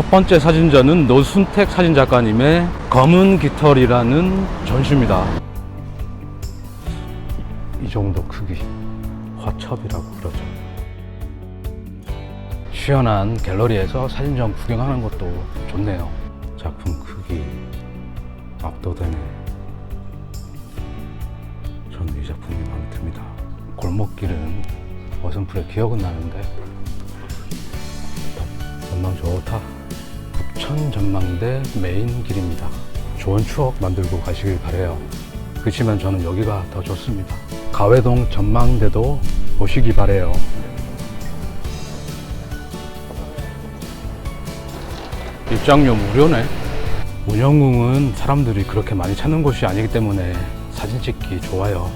첫 번째 사진전은 노순택 사진작가님의 검은 깃털이라는 전시입니다. 이 정도 크기, 화첩이라고 그러죠. 시원한 갤러리에서 사진전 구경하는 것도 좋네요. 작품 크기 압도되네. 저는 이 작품이 마음에 듭니다. 골목길은 어선풀의 기억은 나는데 전망 좋다. 북천 전망대 메인 길입니다. 좋은 추억 만들고 가시길 바래요. 그렇지만 저는 여기가 더 좋습니다. 가회동 전망대도 보시기 바래요. 입장료 무료네. 운영궁은 사람들이 그렇게 많이 찾는 곳이 아니기 때문에 사진 찍기 좋아요.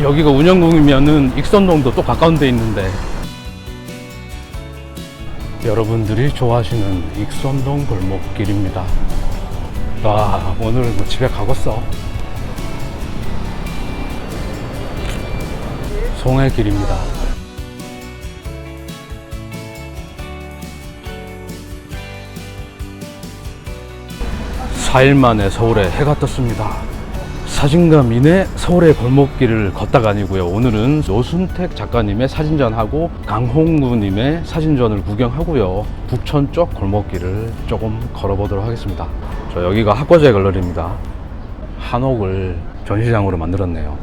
여기가 운영궁이면은 익선동도 또 가까운 데 있는데 여러분들이 좋아하시는 익선동 골목길입니다. 와 오늘 뭐 집에 가겠어. 송해 길입니다. 4일 만에 서울에 해가 떴습니다. 사진가 민의 서울의 골목길을 걷다가 아니고요. 오늘은 노순택 작가님의 사진전하고 강홍구님의 사진전을 구경하고요. 북천 쪽 골목길을 조금 걸어보도록 하겠습니다. 저 여기가 학과제 갤러리입니다. 한옥을 전시장으로 만들었네요.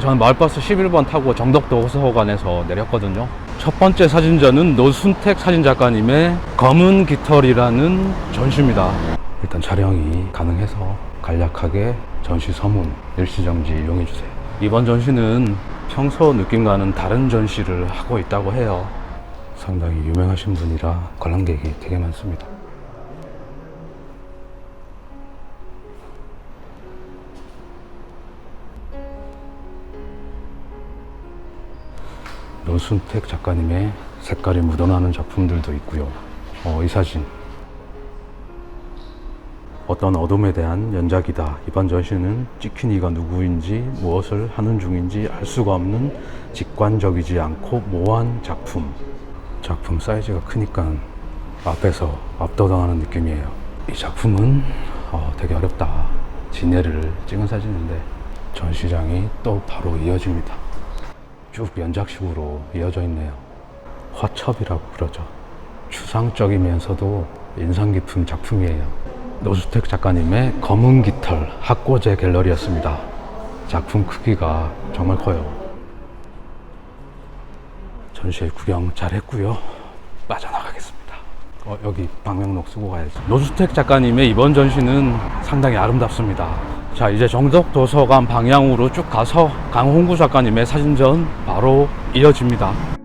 저는 마을버스 11번 타고 정덕도 호서관에서 내렸거든요. 첫 번째 사진전은 노순택 사진 작가님의 검은 깃털이라는 전시입니다. 일단 촬영이 가능해서 간략하게 전시 서문, 일시정지 이용해 주세요. 이번 전시는 평소 느낌과는 다른 전시를 하고 있다고 해요. 상당히 유명하신 분이라 관람객이 되게 많습니다. 노순택 작가님의 색깔이 묻어나는 작품들도 있고요. 어, 이 사진 어떤 어둠에 대한 연작이다. 이번 전시는 찍힌이가 누구인지 무엇을 하는 중인지 알 수가 없는 직관적이지 않고 모호한 작품. 작품 사이즈가 크니까 앞에서 압도당하는 느낌이에요. 이 작품은 어, 되게 어렵다. 진해를 찍은 사진인데 전시장이 또 바로 이어집니다. 쭉 연작식으로 이어져 있네요. 화첩이라고 그러죠. 추상적이면서도 인상 깊은 작품이에요. 노수택 작가님의 검은 깃털 학고제 갤러리였습니다. 작품 크기가 정말 커요. 전시회 구경 잘 했고요. 빠져나가겠습니다. 어, 여기 방명록 쓰고 가야지. 노수택 작가님의 이번 전시는 상당히 아름답습니다. 자, 이제 정덕 도서관 방향으로 쭉 가서 강홍구 작가님의 사진전 바로 이어집니다.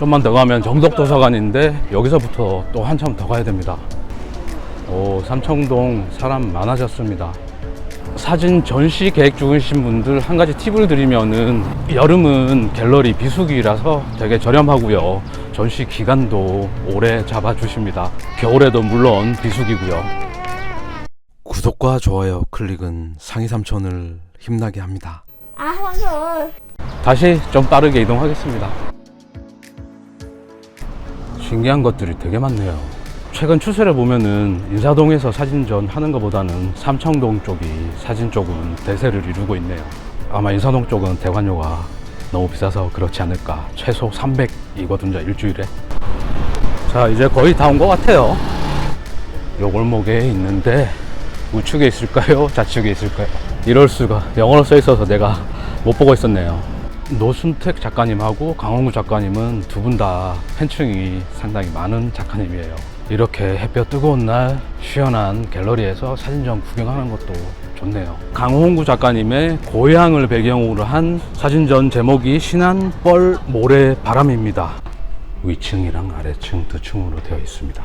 좀만 더 가면 정덕도서관인데 여기서부터 또 한참 더 가야 됩니다. 오, 삼청동 사람 많아졌습니다. 사진 전시 계획 중이신 분들 한 가지 팁을 드리면은 여름은 갤러리 비수기라서 되게 저렴하고요. 전시 기간도 오래 잡아주십니다. 겨울에도 물론 비수기고요. 구독과 좋아요 클릭은 상위 삼촌을 힘나게 합니다. 아. 다시 좀 빠르게 이동하겠습니다. 신기한 것들이 되게 많네요. 최근 추세를 보면은 인사동에서 사진전 하는 것보다는 삼청동 쪽이 사진 쪽은 대세를 이루고 있네요. 아마 인사동 쪽은 대관료가 너무 비싸서 그렇지 않을까. 최소 300이거든요, 일주일에. 자, 이제 거의 다 온 것 같아요. 요 골목에 있는데 우측에 있을까요? 좌측에 있을까요? 이럴 수가. 영어로 써 있어서 내가 못 보고 있었네요. 노순택 작가님하고 강원구 작가님은 두 분 다 팬층이 상당히 많은 작가님이에요. 이렇게 햇볕 뜨거운 날 시원한 갤러리에서 사진전 구경하는 것도 좋네요. 강홍구 작가님의 고향을 배경으로 한 사진전 제목이 신안뻘 모래 바람입니다. 위층이랑 아래층 두 층으로 되어 있습니다.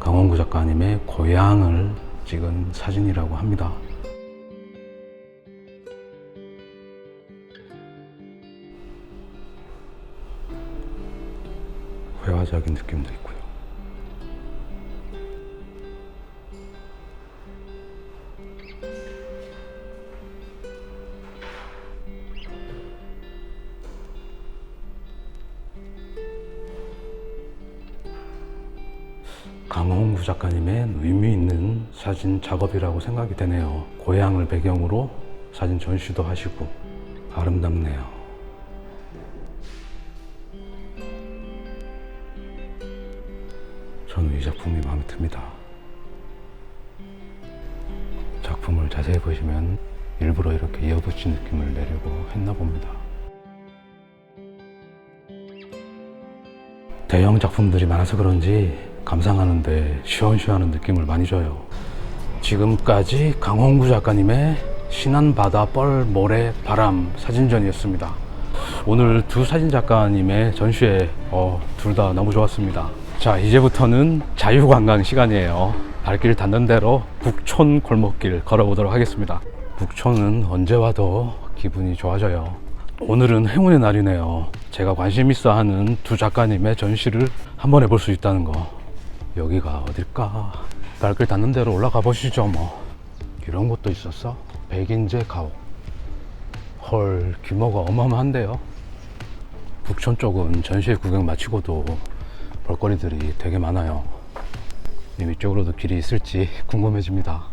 강원구 작가님의 고향을 찍은 사진이라고 합니다. 회화적인 느낌도 있고요. 강홍구 작가님의 의미 있는 사진 작업이라고 생각이 되네요. 고향을 배경으로 사진 전시도 하시고 아름답네요. 저는 이 작품이 마음에 듭니다. 작품을 자세히 보시면 일부러 이렇게 이어붙인 느낌을 내려고 했나 봅니다. 대형 작품들이 많아서 그런지 감상하는데 시원시원한 느낌을 많이 줘요. 지금까지 강홍구 작가님의 신안 바다 뻘 모래 바람 사진전이었습니다. 오늘 두 사진 작가님의 전시회 어, 둘 다 너무 좋았습니다. 자 이제부터는 자유관광 시간이에요. 발길 닿는 대로 북촌 골목길 걸어보도록 하겠습니다. 북촌은 언제 와도 기분이 좋아져요. 오늘은 행운의 날이네요. 제가 관심 있어 하는 두 작가님의 전시를 한번 해볼 수 있다는 거. 여기가 어딜까? 발길 닿는 대로 올라가 보시죠, 뭐. 이런 것도 있었어? 백인제 가옥. 헐, 규모가 어마어마한데요? 북촌 쪽은 전시회 구경 마치고도 볼거리들이 되게 많아요. 이쪽으로도 길이 있을지 궁금해집니다.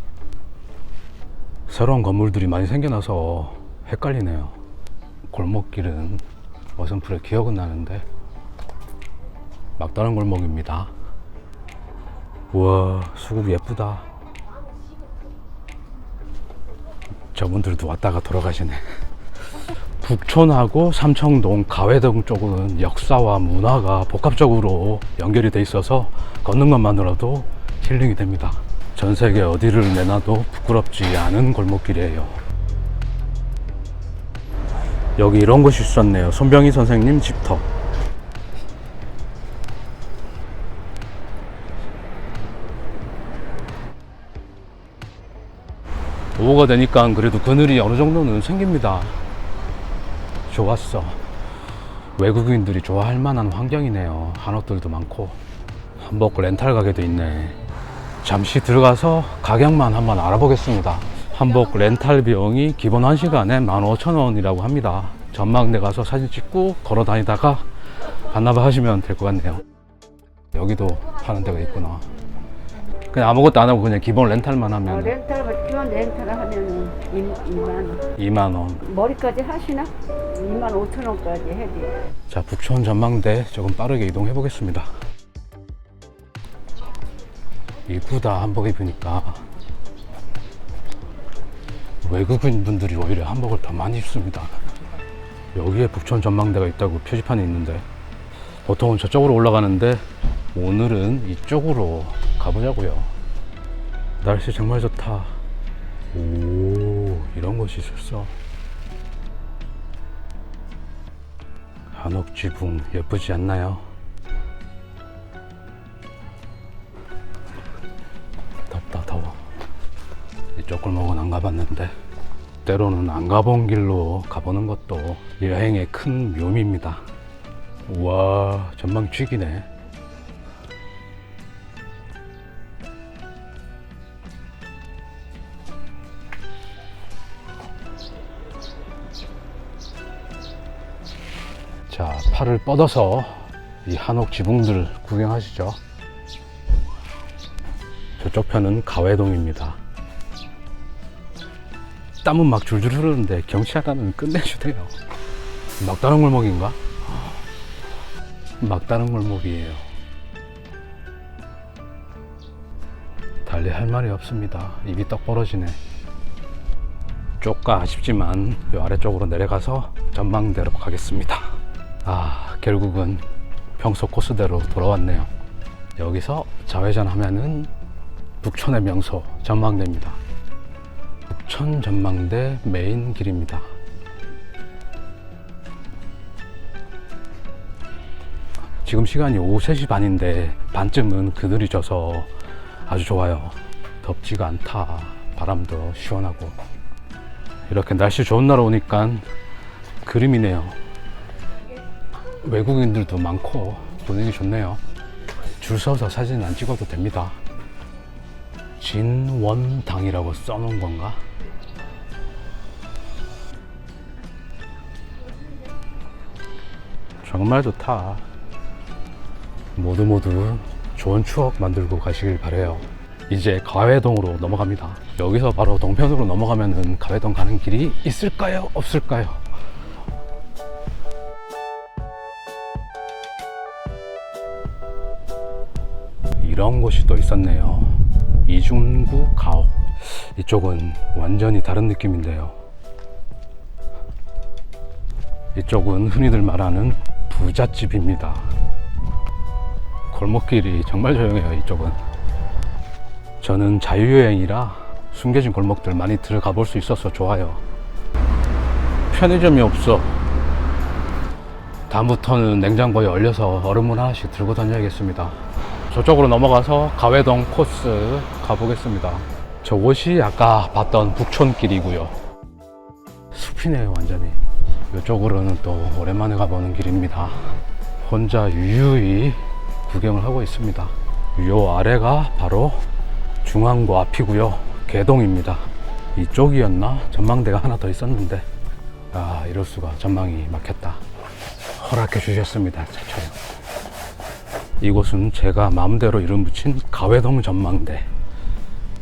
새로운 건물들이 많이 생겨나서 헷갈리네요. 골목길은 어선풀에 기억은 나는데 막다른 골목입니다. 우와 수국 예쁘다. 저분들도 왔다가 돌아가시네. 북촌하고 삼청동, 가회동 쪽은 역사와 문화가 복합적으로 연결이 돼 있어서 걷는 것만으로도 힐링이 됩니다. 전 세계 어디를 내놔도 부끄럽지 않은 골목길이에요. 여기 이런 곳이 있었네요. 손병희 선생님 집터. 오후가 되니까 그래도 그늘이 어느 정도는 생깁니다. 좋았어. 외국인들이 좋아할 만한 환경이네요. 한옥들도 많고. 한복 렌탈 가게도 있네. 잠시 들어가서 가격만 한번 알아보겠습니다. 한복 렌탈 비용이 기본 1시간에 15,000원이라고 합니다. 전망대 가서 사진 찍고 걸어 다니다가 반납을 하시면 될 것 같네요. 여기도 파는 데가 있구나. 그냥 아무것도 안 하고 그냥 기본 렌탈만 어, 하면 렌탈, 기본 렌탈 하면 2만 원. 2만 원. 머리까지 하시나? 2만 5천 원까지 해드려요. 자, 북촌 전망대 조금 빠르게 이동해 보겠습니다. 이쁘다 한복 입으니까 외국인 분들이 오히려 한복을 더 많이 입습니다. 여기에 북촌 전망대가 있다고 표지판이 있는데 보통은 저쪽으로 올라가는데 오늘은 이쪽으로 가보자고요. 날씨 정말 좋다. 오, 이런 곳이 있었어. 한옥 지붕 예쁘지 않나요? 덥다 더워 이쪽 골목은 안 가봤는데 때로는 안 가본 길로 가보는 것도 여행의 큰 묘미입니다 우와 전망 죽이네 팔을 뻗어서 이 한옥 지붕들 구경하시죠. 저쪽 편은 가회동입니다. 땀은 막 줄줄 흐르는데 경치 하나는 끝내주네요. 막다른 골목인가? 막다른 골목이에요. 달리 할 말이 없습니다. 입이 떡 벌어지네. 쪽가 아쉽지만 이 아래쪽으로 내려가서 전망대로 가겠습니다. 아, 결국은 평소 코스대로 돌아왔네요. 여기서 좌회전 하면은 북촌의 명소 전망대입니다. 북촌 전망대 메인 길입니다. 지금 시간이 오후 3시 반인데 반쯤은 그늘이 져서 아주 좋아요. 덥지가 않다. 바람도 시원하고. 이렇게 날씨 좋은 날 오니까 그림이네요. 외국인들도 많고 분위기 좋네요. 줄 서서 사진 안 찍어도 됩니다. 진원당이라고 써놓은 건가? 정말 좋다. 모두 모두 좋은 추억 만들고 가시길 바래요. 이제 가회동으로 넘어갑니다. 여기서 바로 동편으로 넘어가면은 가회동 가는 길이 있을까요? 없을까요? 이런 곳이 또 있었네요. 이중구 가옥. 이쪽은 완전히 다른 느낌인데요. 이쪽은 흔히들 말하는 부잣집입니다. 골목길이 정말 조용해요, 이쪽은. 저는 자유여행이라 숨겨진 골목들 많이 들어가 볼 수 있어서 좋아요. 편의점이 없어. 다음부터는 냉장고에 얼려서 얼음물 하나씩 들고 다녀야겠습니다. 저쪽으로 넘어가서 가회동 코스 가보겠습니다. 저곳이 아까 봤던 북촌길이고요. 숲이네요, 완전히. 이쪽으로는 또 오랜만에 가보는 길입니다. 혼자 유유히 구경을 하고 있습니다. 요 아래가 바로 중앙고 앞이고요. 개동입니다. 이쪽이었나? 전망대가 하나 더 있었는데 아 이럴 수가 전망이 막혔다. 허락해 주셨습니다. 제 촬영. 이곳은 제가 마음대로 이름 붙인 가회동 전망대.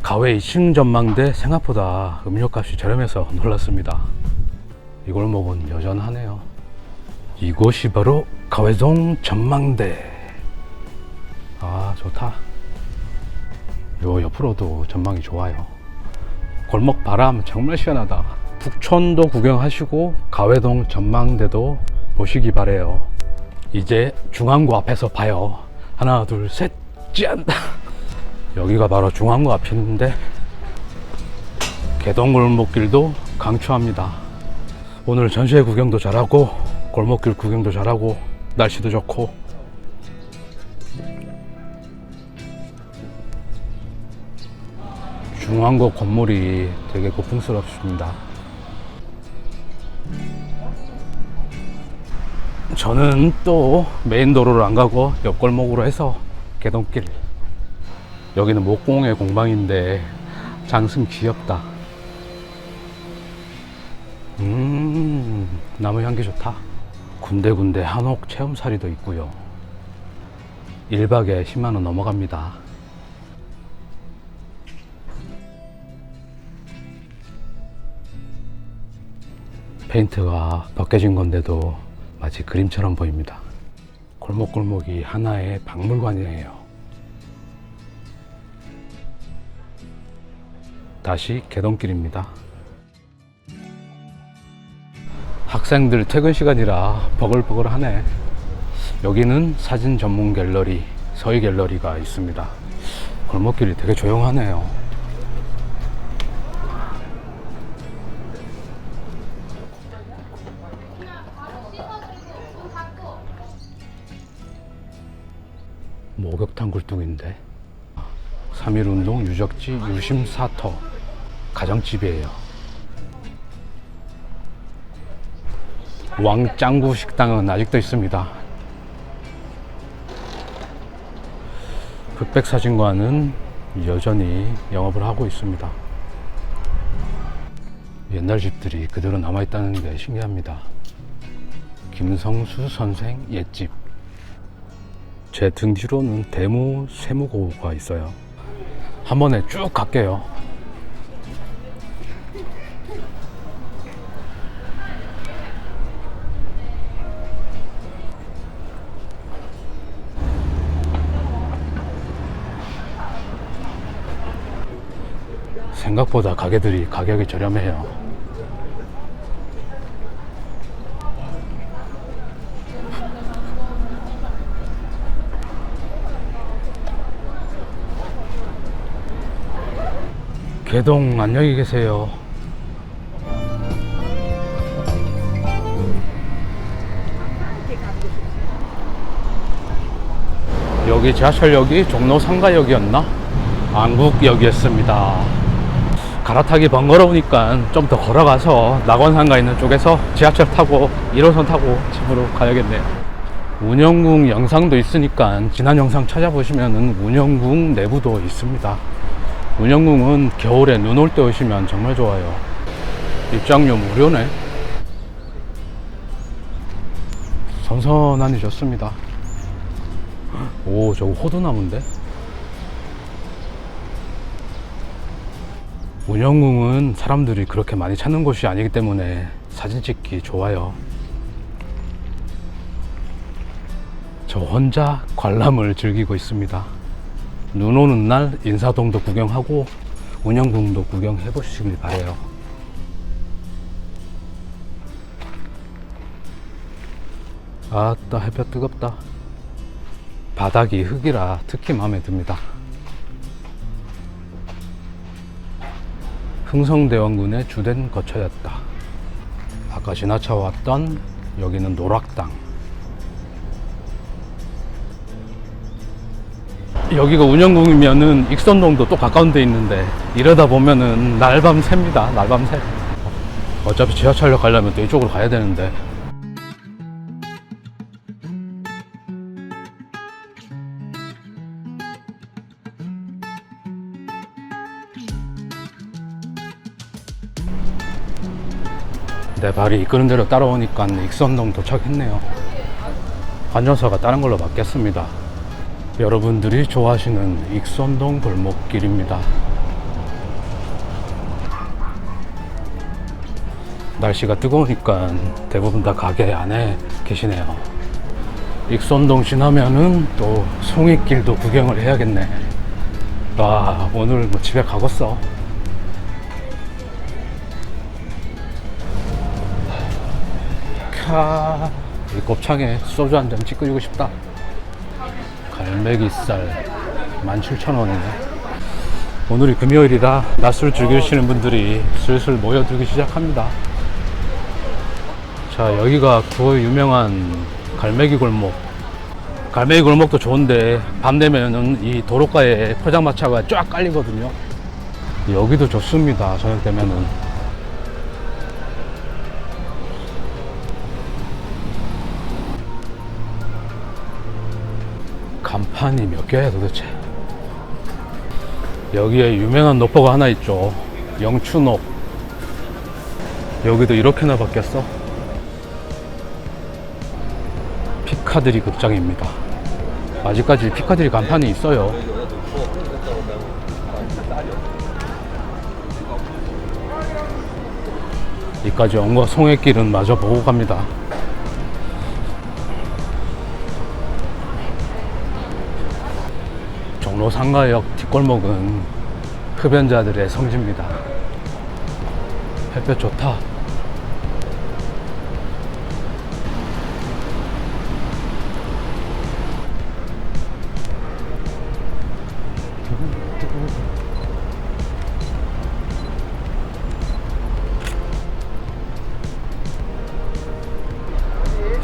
가회 2층 전망대 생각보다 음료값이 저렴해서 놀랐습니다. 이 골목은 여전하네요. 이곳이 바로 가회동 전망대. 아, 좋다. 요 옆으로도 전망이 좋아요. 골목 바람 정말 시원하다. 북촌도 구경하시고 가회동 전망대도 보시기 바래요. 이제 중앙고 앞에서 봐요. 하나, 둘, 셋, 짠! 여기가 바로 중앙고 앞인데 개동골목길도 강추합니다. 오늘 전시회 구경도 잘하고 골목길 구경도 잘하고 날씨도 좋고 중앙고 건물이 되게 고풍스럽습니다. 저는 또 메인 도로를 안 가고 옆골목으로 해서 개동길 여기는 목공의 공방인데 장승 귀엽다. 음, 나무 향기 좋다. 군데군데 한옥 체험사리도 있고요. 1박에 10만원 넘어갑니다. 페인트가 벗겨진 건데도 마치 그림처럼 보입니다. 골목골목이 하나의 박물관이에요. 다시 개동길입니다. 학생들 퇴근 시간이라 버글버글하네. 여기는 사진 전문 갤러리, 서희 갤러리가 있습니다. 골목길이 되게 조용하네요. 목욕탕 굴뚝인데. 3.1 운동 유적지 유심사터. 가정집이에요. 왕짱구 식당은 아직도 있습니다. 흑백사진관은 여전히 영업을 하고 있습니다. 옛날 집들이 그대로 남아있다는 게 신기합니다. 김성수 선생 옛집 제 등 뒤로는 대무 세무고가 있어요. 한 번에 쭉 갈게요. 생각보다 가게들이 가격이 저렴해요. 개동 안녕히 계세요. 여기 지하철역이 종로 상가역이었나? 안국역이었습니다. 갈아타기 번거로우니까 좀 더 걸어가서 낙원상가 있는 쪽에서 지하철 타고 1호선 타고 집으로 가야겠네요. 운영궁 영상도 있으니까 지난 영상 찾아보시면 운영궁 내부도 있습니다. 운영궁은 겨울에 눈 올 때 오시면 정말 좋아요. 입장료 무료네. 선선하니 좋습니다. 오, 저거 호두나무인데? 운영궁은 사람들이 그렇게 많이 찾는 곳이 아니기 때문에 사진 찍기 좋아요. 저 혼자 관람을 즐기고 있습니다. 눈 오는 날 인사동도 구경하고 운영궁도 구경해 보시길 바래요. 아따 햇볕 뜨겁다. 바닥이 흙이라 특히 마음에 듭니다. 흥성대원군의 주된 거처였다. 아까 지나쳐 왔던 여기는 노락당. 여기가 운영궁이면은 익선동도 또 가까운 데 있는데 이러다 보면은 날밤 새입니다. 날밤 새. 어차피 지하철역 가려면 또 이쪽으로 가야 되는데 내 발이 이끄는 대로 따라오니까 익선동 도착했네요. 관전서가 다른 걸로 바뀌었습니다. 여러분들이 좋아하시는 익선동 골목길입니다. 날씨가 뜨거우니까 대부분 다 가게 안에 계시네요. 익선동 지나면은 또 송이길도 구경을 해야겠네. 와, 오늘 뭐 집에 가겠어. 캬, 이 곱창에 소주 한 잔 찌끄리고 싶다. 갈매기살 17,000원이네. 오늘이 금요일이라 낮술 즐기시는 분들이 슬슬 모여들기 시작합니다. 자, 여기가 그 유명한 갈매기 골목. 갈매기 골목도 좋은데 밤 되면은 이 도로가에 포장마차가 쫙 깔리거든요. 여기도 좋습니다. 저녁 되면은. 간판이 몇 개야 도대체? 여기에 유명한 노포가 하나 있죠. 영추녹. 여기도 이렇게나 바뀌었어? 피카드리 극장입니다. 아직까지 피카드리 간판이 있어요. 이까지 엉거 송해길은 마저 보고 갑니다. 로 상가역 뒷골목은 흡연자들의 성지입니다. 햇볕 좋다.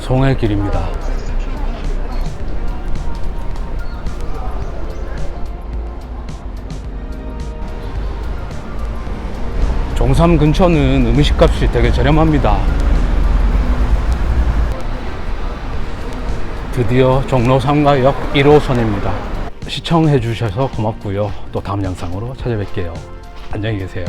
송해길입니다. 종삼 근처는 음식값이 되게 저렴합니다. 드디어 종로 3가역 1호선입니다. 시청해 주셔서 고맙고요. 또 다음 영상으로 찾아뵐게요. 안녕히 계세요.